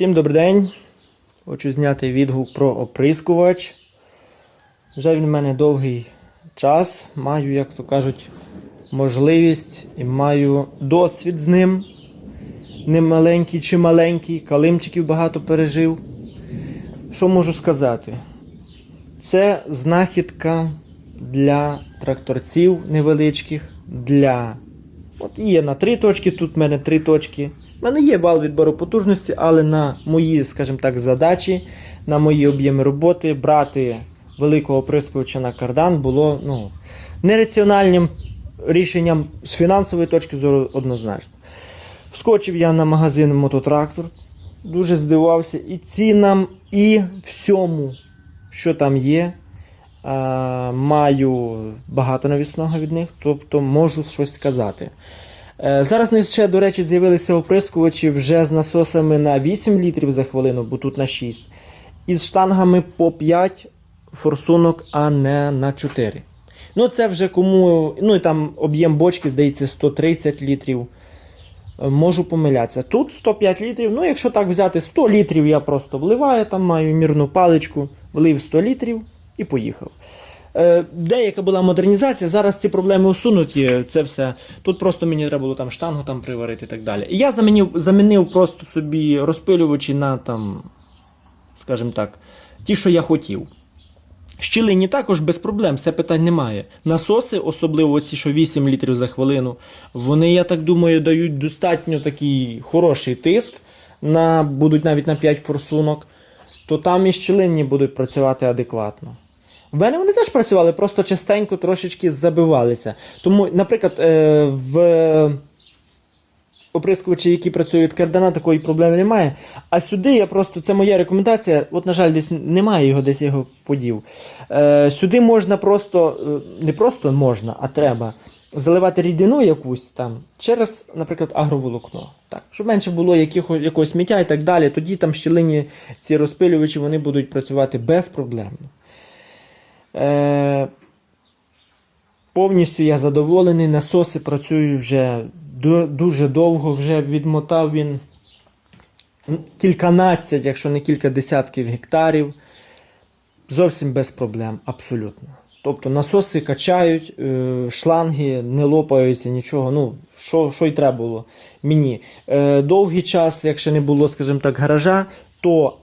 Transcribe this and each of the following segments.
Всім добрий день. Хочу зняти відгук про оприскувач. Вже він в мене довгий час. Маю, як то кажуть, можливість і маю досвід з ним. Не маленький чи маленький, калимчиків багато пережив. Що можу сказати? Це знахідка для тракторців невеличких, для. От є на три точки, тут в мене три точки. У мене є вал відбору потужності, але на мої, скажімо так, задачі, на мої об'єми роботи брати великого оприскувача на кардан було ну, нераціональним рішенням з фінансової точки зору однозначно. Вскочив я на магазин мототрактор, дуже здивувався і цінам, і всьому, що там є. Маю багато навісного від них, тобто можу щось сказати. Е, Зараз не ще, до речі, з'явилися оприскувачі вже з насосами на 8 літрів за хвилину, бо тут на 6. І з штангами по 5 форсунок, а не на 4. Ну, це вже кому. Ну і там об'єм бочки, здається, 130 літрів. Е, Можу помилятися. Тут 105 літрів. Ну, якщо так взяти 100 літрів, я просто вливаю, там маю мірну паличку, влив 100 літрів і поїхав. Е, Деяка була модернізація, зараз ці проблеми усунуті. Це все. Тут просто мені треба було там штангу там приварити і так далі. І я замінив, замінив просто собі розпилювачі на там, скажімо так, ті, що я хотів. Щілині також без проблем, все питань немає. Насоси, особливо ці, що 8 літрів за хвилину, вони, я так думаю, дають достатньо такий хороший тиск, на, будуть навіть на 5 форсунок, то там і щілинні будуть працювати адекватно. В мене вони теж працювали, просто частенько трошечки забивалися. Тому, наприклад, е, в оприскувачі, які працюють від кардана, такої проблеми немає. А сюди я просто, це моя рекомендація, от, на жаль, десь немає його, десь його подів. Е, сюди можна просто, е, не просто можна, а треба заливати рідину якусь там через, наприклад, агроволокно. Так, щоб менше було якихо, якогось сміття і так далі. Тоді там щілині ці розпилювачі вони будуть працювати безпроблемно. Е, повністю я задоволений. Насоси працюють вже дуже довго, вже відмотав він кільканадцять, якщо не кілька десятків гектарів. Зовсім без проблем, абсолютно. Тобто насоси качають, е, шланги не лопаються, нічого. Ну, що, що й треба було мені. Е, довгий час, якщо не було, скажімо так, гаража, то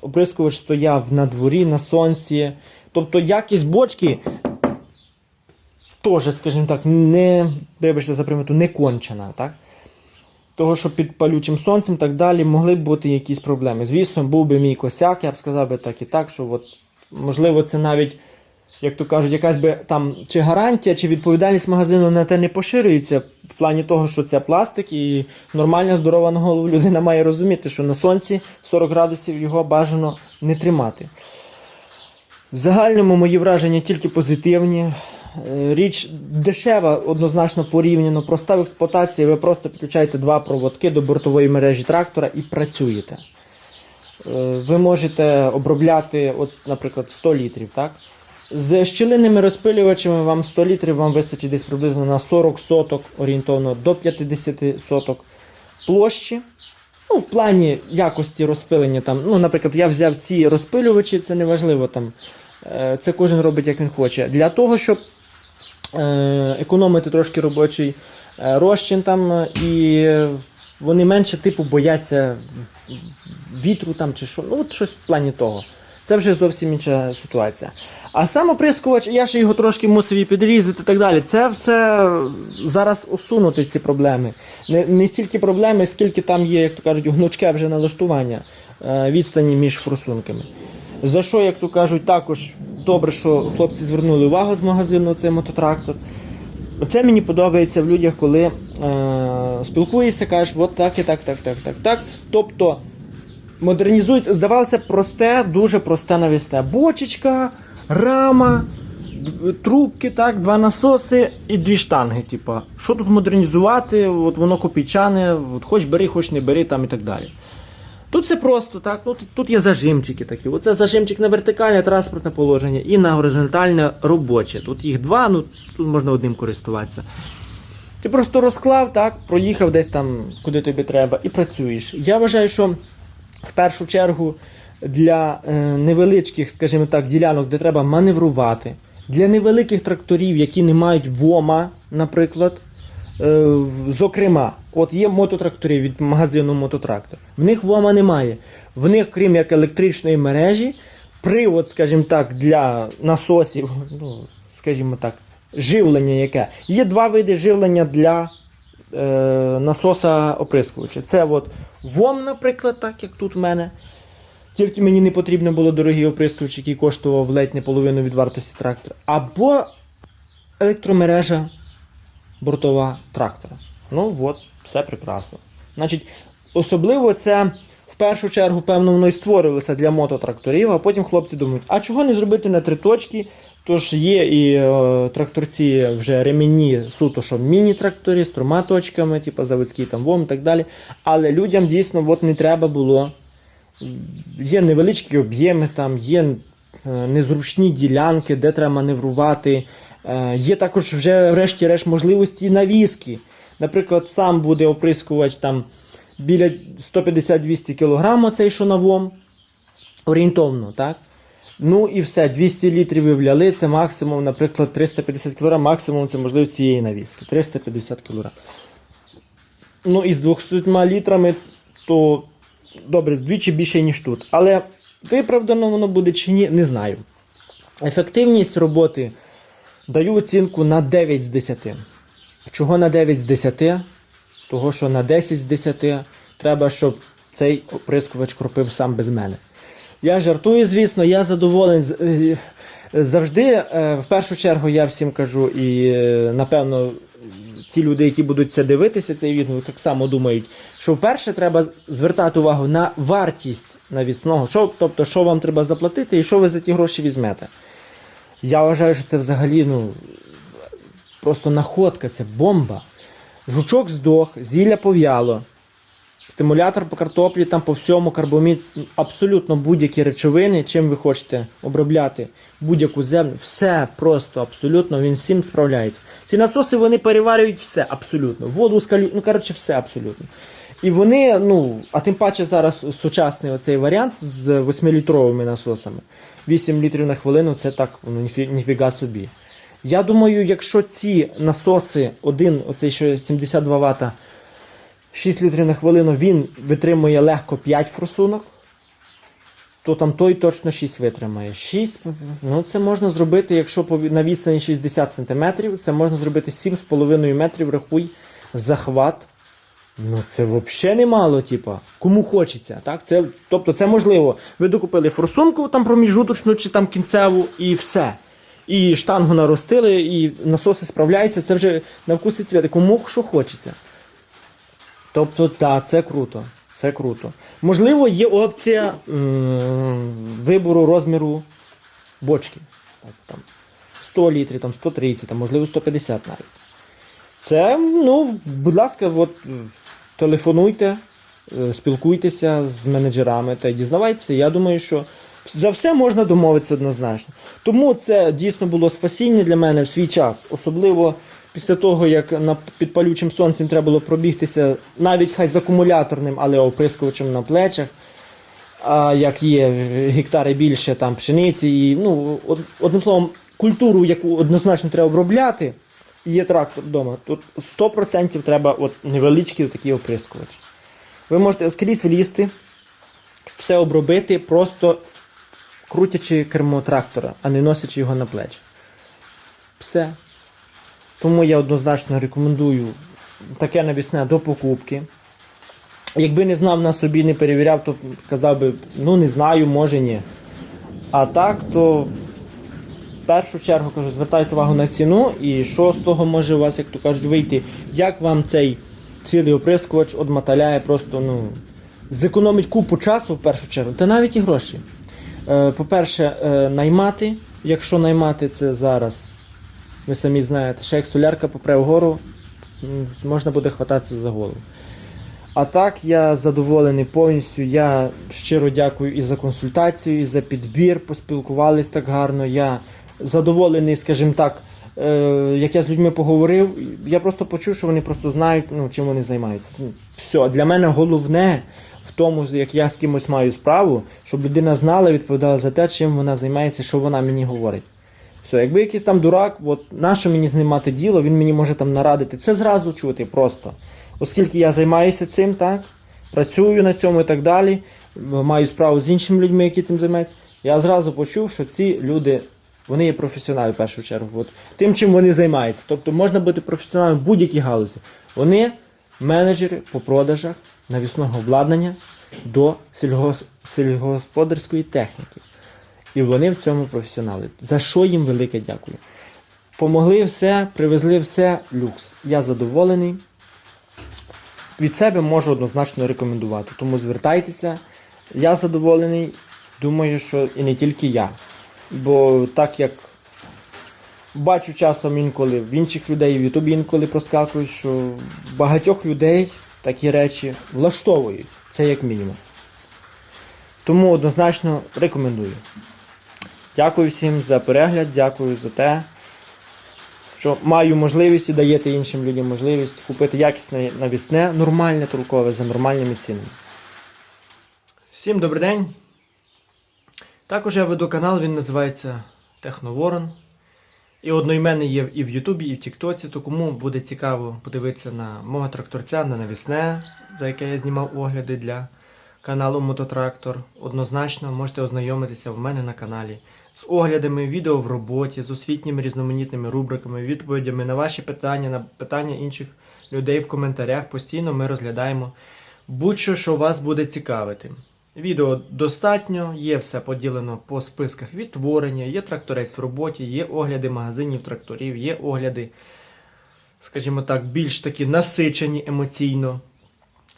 оприскувач стояв на дворі, на сонці. Тобто якість бочки теж, скажімо так, не, вибачте за примету, не кончена. Так? Того, що під палючим сонцем так далі могли б бути якісь проблеми. Звісно, був би мій косяк, я б сказав би так і так, що от, можливо, це навіть, як то кажуть, якась би там чи гарантія, чи відповідальність магазину на те не поширюється в плані того, що це пластик, і нормальна здорова на голову людина має розуміти, що на сонці 40 градусів його бажано не тримати. В загальному мої враження тільки позитивні. Е, Річ дешева, однозначно порівняно, проста в експлуатації. Ви просто підключаєте два проводки до бортової мережі трактора і працюєте. Е, Ви можете обробляти, от, наприклад, 100 літрів. Так? З щілинними розпилювачами вам 100 літрів вам вистачить десь приблизно на 40 соток, орієнтовно до 50 соток площі. Ну, в плані якості розпилення там. Ну, наприклад, я взяв ці розпилювачі, це не важливо там. е, Це кожен робить як він хоче. Для того, щоб е, економити трошки робочий е, розчин там, і вони менше типу бояться вітру там чи що. Ну, от щось в плані того. Це вже зовсім інша ситуація. А сам оприскувач, я ще його трошки мусив і підрізати і так далі. Це все зараз усунути ці проблеми. Не, не стільки проблеми, скільки там є, як то кажуть, гнучке вже налаштування е, відстані між форсунками. За що, як то кажуть, також добре, що хлопці звернули увагу з магазину цей мототрактор. Оце мені подобається в людях, коли е, спілкуєшся, кажеш, от так і так, так, так, так, так. Тобто модернізується, здавалося, просте, дуже просте навісне. Бочечка, рама, трубки, так, два насоси і дві штанги. Типа. Що тут модернізувати? От воно копійчане, от хоч бери, хоч не бери там і так далі. Тут все просто, так. Тут, тут є зажимчики такі. Оце зажимчик на вертикальне транспортне положення і на горизонтальне робоче. Тут їх два, ну тут можна одним користуватися. Ти просто розклав, так, проїхав десь там, куди тобі треба, і працюєш. Я вважаю, що в першу чергу для е, невеличких, скажімо так, ділянок, де треба маневрувати, для невеликих тракторів, які не мають ВОМа, наприклад. Е, зокрема, от є мототрактори від магазину Мототрактор. В них ВОМа немає. В них, крім як електричної мережі, привод, скажімо так, для насосів, ну, скажімо так, живлення яке. Є два види живлення для е, насоса оприскувача. Це от ВОМ, наприклад, так як тут в мене. Тільки мені не потрібно було дорогий оприскувач, який коштував ледь не половину від вартості трактора. Або електромережа бортова трактора. Ну от, все прекрасно. Значить, особливо це в першу чергу, певно, воно і створювалося для мототракторів, а потім хлопці думають, а чого не зробити на три точки? Тож є і е, тракторці вже ремінні суто, що міні-трактори з трьома точками, типу заводські там ВОМ і так далі. Але людям дійсно от не треба було. Є невеличкі об'єми, там є е, незручні ділянки, де треба маневрувати. Е, Є також вже, врешті-решт, можливості навіски. Наприклад, сам буде оприскувач там біля 150-200 кг, цей що. Орієнтовно, так? Ну і все, 200 літрів ви вляли, це максимум, наприклад, 350 кг, максимум це можливість цієї навіски. 350 кг. Ну і з 200 літрами, то добре, вдвічі більше, ніж тут. Але виправдано воно буде чи ні, не знаю. Ефективність роботи даю оцінку на 9 з 10. Чого на 9 з 10? Того, що на 10 з 10 треба, щоб цей оприскувач кропив сам без мене. Я жартую, звісно, я задоволений. е, Завжди, е, в першу чергу, я всім кажу, і е, напевно, ті люди, які будуть це дивитися, цей відгук, так само думають, що вперше треба звертати увагу на вартість навісного, що, тобто, що вам треба заплатити і що ви за ті гроші візьмете. Я вважаю, що це взагалі ну, просто находка, це бомба. Жучок здох, зілля пов'яло. Стимулятор по картоплі, там по всьому карбомід, абсолютно будь-які речовини, чим ви хочете обробляти будь-яку землю, все просто абсолютно, він цим справляється. Ці насоси вони переварюють все абсолютно. Воду скалю, ну коротше, все абсолютно. І вони, ну, а тим паче зараз сучасний оцей варіант з 8-літровими насосами. 8 літрів на хвилину це так, ну, ніфіга собі. Я думаю, якщо ці насоси, один, оцей що 72 Вт, 6 літрів на хвилину, він витримує легко 5 форсунок, то там той точно 6 витримає. 6, ну це можна зробити, якщо на відстані 60 см, це можна зробити 7,5 метрів, рахуй, захват. Ну, це взагалі немало, типа. Кому хочеться, так? Це, тобто це можливо. Ви докупили форсунку там проміжуточну чи там кінцеву і все. І штангу наростили, і насоси справляються, це вже на вкус і цвіт. Кому що хочеться. Тобто, так, це круто. Це круто. Можливо, є опція м, вибору розміру бочки. Так, там, 100 літрів, там, 130, там, можливо, 150 навіть. Це, ну, будь ласка, от, телефонуйте, е, спілкуйтеся з менеджерами та дізнавайтеся. Я думаю, що за все можна домовитися однозначно. Тому це дійсно було спасіння для мене в свій час. Особливо після того, як на, під палючим сонцем треба було пробігтися, навіть хай з акумуляторним, але оприскувачем на плечах. А як є гектари більше там пшениці, і ну, одним словом, культуру, яку однозначно треба обробляти, і є трактор вдома, тут 100% треба от невеличкий такий оприскувач. Ви можете скрізь влізти, все обробити, просто крутячи кермо трактора, а не носячи його на плечі. Все. Тому я однозначно рекомендую таке навісне до покупки. Якби не знав на собі, не перевіряв, то казав би, ну не знаю, може ні. А так, то в першу чергу кажу, звертайте увагу на ціну і що з того може у вас, як то кажуть, вийти. Як вам цей цілий оприскувач одматаляє, просто ну, зекономить купу часу в першу чергу, та навіть і гроші. Е, По-перше, е, наймати, якщо наймати це зараз, ви самі знаєте, ще як солярка попре вгору, можна буде хвататися за голову. А так, я задоволений повністю. Я щиро дякую і за консультацію, і за підбір. Поспілкувались так гарно. Я задоволений, скажімо так, е, як я з людьми поговорив. Я просто почув, що вони просто знають, ну, чим вони займаються. Ну, Все, для мене головне в тому, як я з кимось маю справу, щоб людина знала відповідала за те, чим вона займається, що вона мені говорить. Все, якби якийсь там дурак, от нащо мені з ним мати діло, він мені може там нарадити. Це зразу чути просто. Оскільки я займаюся цим, так, працюю на цьому і так далі, маю справу з іншими людьми, які цим займаються, я зразу почув, що ці люди. Вони є професіонали в першу чергу. От, тим, чим вони займаються. Тобто можна бути професіоналом в будь-якій галузі. Вони менеджери по продажах навісного обладнання до сільгос... сільгосподарської техніки. І вони в цьому професіонали. За що їм велике дякую. Помогли все, привезли все, люкс. Я задоволений. Від себе можу однозначно рекомендувати. Тому звертайтеся. Я задоволений. Думаю, що і не тільки я. Бо так як бачу часом інколи в інших людей, в Ютубі інколи проскакують, що багатьох людей такі речі влаштовують. Це як мінімум. Тому однозначно рекомендую. Дякую всім за перегляд, дякую за те, що маю можливість і даєте іншим людям можливість купити якісне навісне, нормальне толкове за нормальними цінами. Всім добрий день. Також я веду канал, він називається Техноворон. І одноіменний є і в Ютубі, і в Тіктоці, то кому буде цікаво подивитися на мого тракторця на навісне, за яке я знімав огляди для каналу Мототрактор. Однозначно можете ознайомитися в мене на каналі з оглядами, відео в роботі, з освітніми різноманітними рубриками, відповідями на ваші питання, на питання інших людей в коментарях. Постійно ми розглядаємо будь-що, що вас буде цікавити. Відео достатньо, є все поділено по списках відтворення, є тракторець в роботі, є огляди магазинів тракторів, є огляди, скажімо так, більш такі насичені емоційно.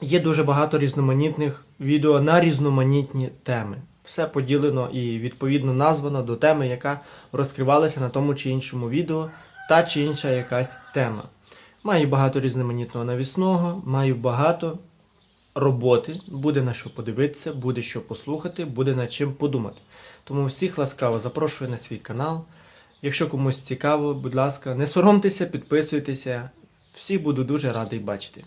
Є дуже багато різноманітних відео на різноманітні теми. Все поділено і відповідно названо до теми, яка розкривалася на тому чи іншому відео, та чи інша якась тема. Маю багато різноманітного навісного, маю багато роботи, буде на що подивитися, буде що послухати, буде над чим подумати. Тому всіх ласкаво запрошую на свій канал. Якщо комусь цікаво, будь ласка, не соромтеся, підписуйтеся. Всіх буду дуже радий бачити.